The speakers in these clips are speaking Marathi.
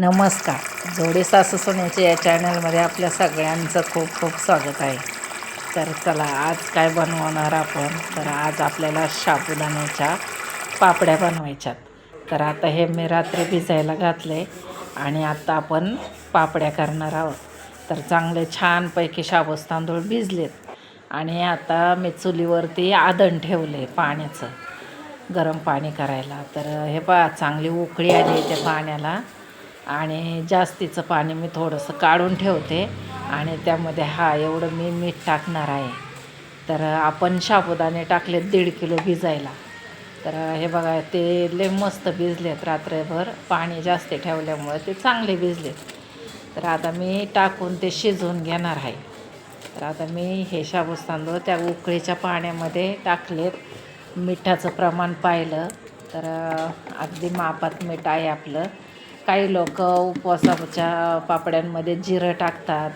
नमस्कार. जोडे सासू सोन्याच्या या चॅनलमध्ये आपल्या सगळ्यांचं खूप खूप स्वागत आहे. तर चला आज काय बनवणार आपण? तर आज आपल्याला साबुदाण्याच्या पापड्या बनवायच्यात. तर आता हे मी रात्री भिजायला घातले आणि आता आपण पापड्या करणार आहोत. तर चांगले छानपैकी शाबूस तांदूळ भिजलेत आणि आता मी चुलीवरती आदण ठेवले पाण्याचं गरम पाणी करायला. तर हे पहा चांगली उकळी आली त्या पाण्याला. आणि जास्तीचं पाणी मी थोडंसं काढून ठेवते आणि त्यामध्ये हा एवढं मी मीठ टाकणार आहे. तर आपण साबुदाणे टाकले दीड किलो भिजायला. तर हे बघा ते लय मस्त भिजलेत रात्रभर. पाणी जास्त ठेवल्यामुळे ते चांगले भिजलेत. तर आता मी टाकून ते शिजवून घेणार आहे. तर आता मी हे शाबूस तांदूळ त्या उकळीच्या पाण्यामध्ये टाकलेत. मिठाचं प्रमाण पाहिलं तर अगदी मापात मीठ आहे आपलं. काही लोक उपवासाच्या पापड्यांमध्ये जिरं टाकतात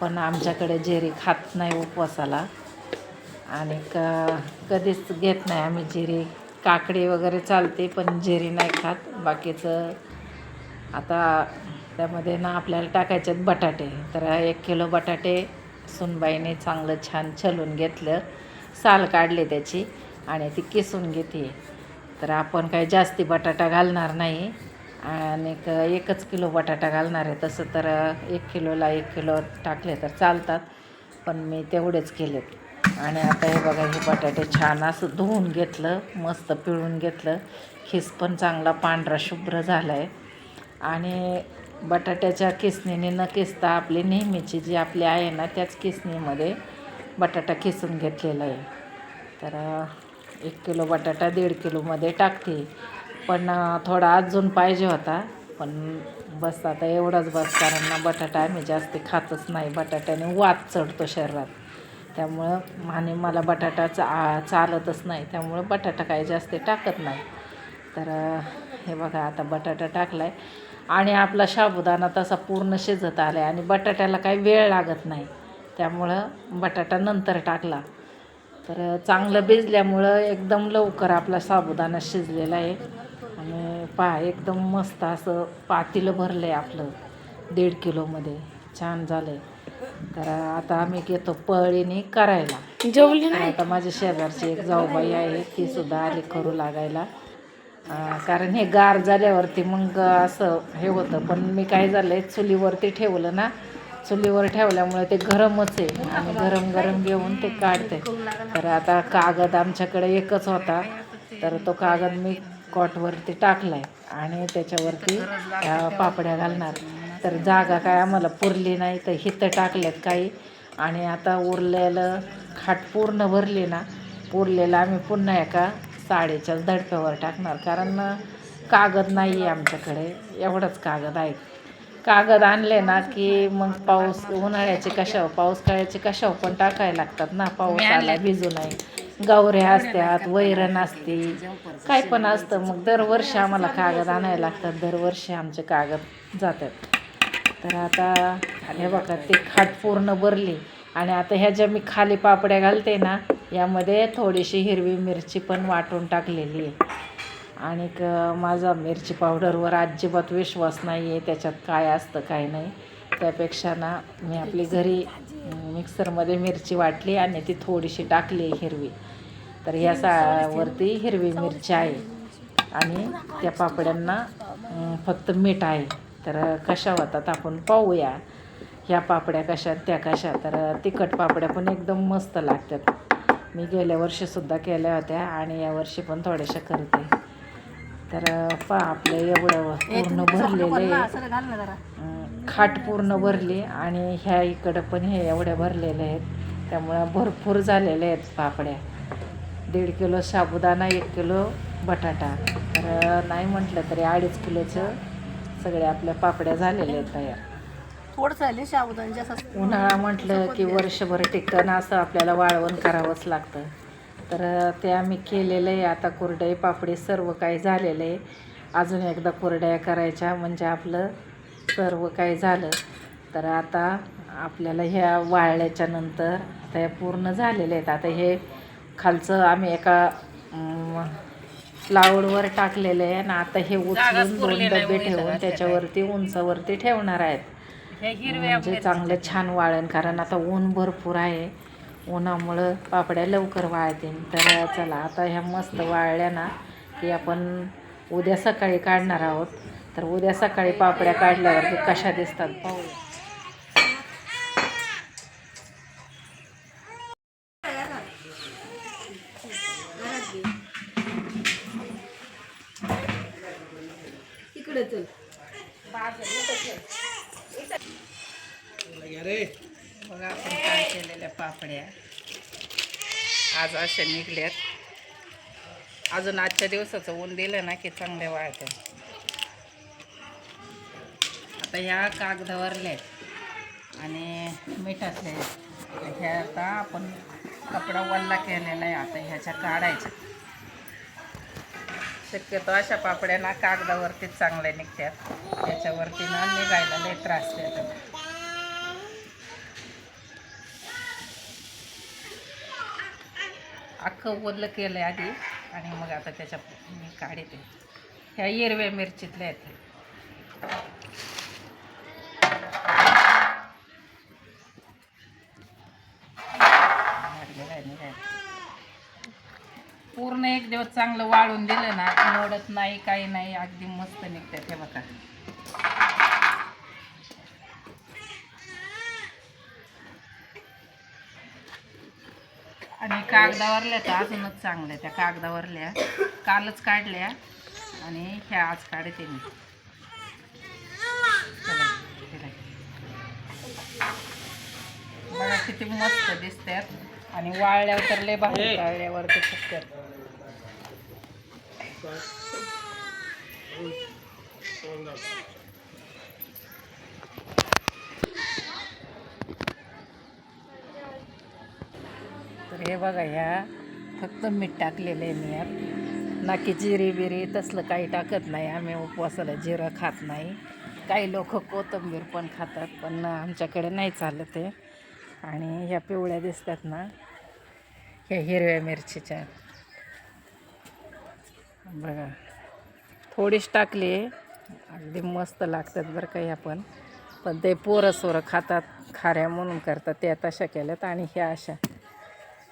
पण आमच्याकडे जिरी खात नाही उपवासाला. आणि क कधीच घेत नाही आम्ही जिरी. काकडी वगैरे चालते पण जिरी नाही खात. बाकीचं आता त्यामध्ये ना आपल्याला टाकायचे आहेत बटाटे. तर एक किलो बटाटे सुनबाईने चांगलं छान छलून घेतलं. साल काढले त्याची आणि ती किसून घेते. तर आपण काही जास्ती बटाटा घालणार नाही. आणि एकच किलो बटाटा घालणार आहे. तसं तर एक किलोला एक किलो टाकले तर चालतात पण मी तेवढेच केलेत. आणि आता हे बघा हे बटाटे छान असं धुवून घेतलं मस्त पिळून घेतलं. खिस पण चांगला पांढरा शुभ्र झाला आहे आणि बटाट्याच्या किसणीने न किसता आपली नेहमीची जी आपली आहे ना त्याच किसणीमध्ये बटाटा किसून घेतलेला आहे. तर एक किलो बटाटा दीड किलोमध्ये टाकते. पण थोडा अजून पाहिजे होता. पण बस आता एवढाच बस कारण ना बटाटा आम्ही जास्त खातच नाही. बटाट्याने वात चढतो शरीरात. त्यामुळं आणि मला बटाटा चा चालतच नाही. त्यामुळं बटाटा काही जास्त टाकत नाही. तर हे बघा आता बटाटा टाकला आहे आणि आपला साबुदाणा तसा पूर्ण शिजत आला आहे आणि बटाट्याला काही वेळ लागत नाही. त्यामुळं बटाटा नंतर टाकला. तर चांगलं भिजल्यामुळं एकदम लवकर आपला साबुदाणा शिजलेला आहे. पहा एकदम मस्त असं पातेलं भरलं आहे आपलं. दीड किलोमध्ये. छान झालं आहे तर आता आम्ही घेतो पळीने करायला. जेवली तर आता माझ्या शेजारची एक जाऊबाई आहे ती सुद्धा आली करू लागायला. कारण हे गार झाल्यावरती मग असं हे होतं. पण मी काय झालं आहे चुलीवरती ठेवलं ना चुलीवर ठेवल्यामुळे ते गरमच आहे. आणि गरम गरम घेऊन ते काढते तर आता कागद आमच्याकडे एकच होता. तर तो कागद मी कॉटवरती टाकला आहे आणि त्याच्यावरती त्या पापड्या घालणार. तर जागा काय आम्हाला पुरली नाही तर हिथं टाकल्यात काही. आणि आता उरलेलं खाट पूर्ण भरली ना उरलेलं आम्ही पुन्हा एका साडीच्या दडप्यावर टाकणार. कारण कागद नाही आहे आमच्याकडे एवढंच कागद आहे. कागद आणले ना की मग पाऊस उन्हाळ्याचे कशावर पाऊस काळ्याचे कशावर पण टाकायला लागतात ना पाऊस आला भिजू नये गवऱ्या असतात वैरण असते. काय पण असतं. मग दरवर्षी आम्हाला कागद आणायला लागतात. दरवर्षी आमचे कागद जातात. तर आता हे बघा ते खाट पूर्ण भरली. आणि आता ह्या ज्या मी खाली पापड्या घालते ना यामध्ये थोडीशी हिरवी मिरची पण वाटून टाकलेली आहे. आणि क माझा मिरची पावडरवर अजिबात विश्वास नाही आहे त्याच्यात काय असतं काय नाही. त्यापेक्षा ना मी आपली घरी मिक्सरमध्ये मिरची वाटली आणि ती थोडीशी टाकली आहे हिरवी. तर या सा वरती हिरवी मिरची आहे. आणि त्या पापड्यांना फक्त मीठ आहे. तर कशा होतात आपण पाहूया. ह्या पापड्या कशा त्या कशा तर तिखट पापड्या पण एकदम मस्त लागतात. मी गेल्या वर्षीसुद्धा केल्या होत्या आणि यावर्षी पण थोड्याशा करते. तर पहा आपलं एवढं पूर्ण भरलेलं आहे. खाट पूर्ण भरली आणि ह्या इकडं पण हे एवढ्या भरलेल्या आहेत. त्यामुळं भरपूर झालेल्या आहेत पापड्या. दीड किलो साबुदाणा एक किलो बटाटा. तर नाही म्हटलं तरी अडीच किलोचं सगळ्या आपल्या पापड्या झालेल्या आहेत तयार. थोडं झाले साबुदाणा जास्त. उन्हाळा म्हटलं की वर्षभर टिकतं असं आपल्याला वाळवण करावंच लागतं. तर ते आम्ही केलेलं आहे. आता कुरडई पापडी सर्व काही झालेलं आहे. अजून एकदा कुरड्या करायच्या. म्हणजे आपलं सर्व काही झालं. तर आता आपल्याला ह्या वाळल्याच्या नंतर आता या पूर्ण झालेल्या आहेत. आता हे खालचं आम्ही एका लावडवर टाकलेले आहे आणि आता हे उचलून दोन डबे ठेवून त्याच्यावरती उंचावरती ठेवणार आहेत. म्हणजे चांगलं छान वाळण कारण आता ऊन भरपूर आहे. उन्हामुळं पापड्या लवकर वाळतील. तर चला आता ह्या मस्त वाळल्या ना की आपण उद्या सकाळी काढणार आहोत. तर उद्या सकाळी पापड्या काढल्यावरती कशा दिसतात पाहूया इकडे बघा आपण काय केलेल्या पापड्या आज अशा निघल्यात अजून आजच्या दिवसाचं ऊन दिलं ना की चांगल्या वाळते आता ह्या कागदावरल्या आहेत आणि मिठातल्या आहेत ह्या आता आपण कपडा वल्ला केलेला आहे आता ह्याच्या काढायच्या. शक्यतो अशा पापड्या ना कागदावरतीच चांगल्या निघतात. त्याच्यावरती ना निघायला लय त्रास देतात. अख्खं ओलं केलं आहे आधी आणि मग आता त्याच्या मी काढते. ह्या हिरव्या मिरचीतल्या आहेत लागलेलं आहे निघायला. पूर्ण एक दिवस चांगलं वाळून दिलं ना मोडत नाही काही नाही अगदी मस्त निघतात हे बघा. आणि कागदावरल्या तर अजूनच चांगल्या त्या कागदावरल्या कालच काढल्या आणि ह्या आज काढते मी. बघा किती मस्त दिसतात आणि वाळल्यावर तर लय भारी वाळल्यावर ते फुगतात तर हे बघा ह्या फक्त मीठ टाकलेलं आहे मी यात. ना की जिरी बिरी तसलं काही टाकत नाही आम्ही उपवासाला जिरं खात नाही. काही लोक कोथिंबीर पण खातात पण आमच्याकडे नाही चालत आहे. आणि ह्या पिवळ्या दिसतात ना ह्या हिरव्या मिरचीच्या. बघा थोडीच टाकली अगदी मस्त लागतात बरं काही आपण पण. ते पोरं सोरं खातात खाऱ्या म्हणून करतात त्या तशा केल्यात आणि ह्या अशा.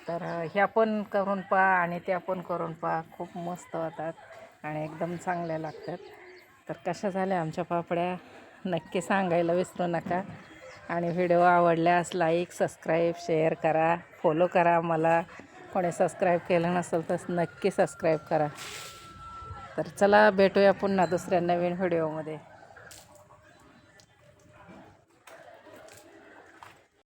तर ह्या पण करून पहा आणि त्या पण करून पहा. खूप मस्त होतात आणि एकदम चांगल्या लागतात. तर कशा झाल्या आमच्या पापड्या? नक्की सांगायला विसरू नका. आणि व्हिडिओ आवडल्यास लाईक सबस्क्राईब शेअर करा. फॉलो करा मला कोणी सबस्क्राईब केलं नसेल तर नक्की सबस्क्राईब करा. तर चला भेटूया पुन्हा दुसऱ्या नवीन व्हिडिओमध्ये.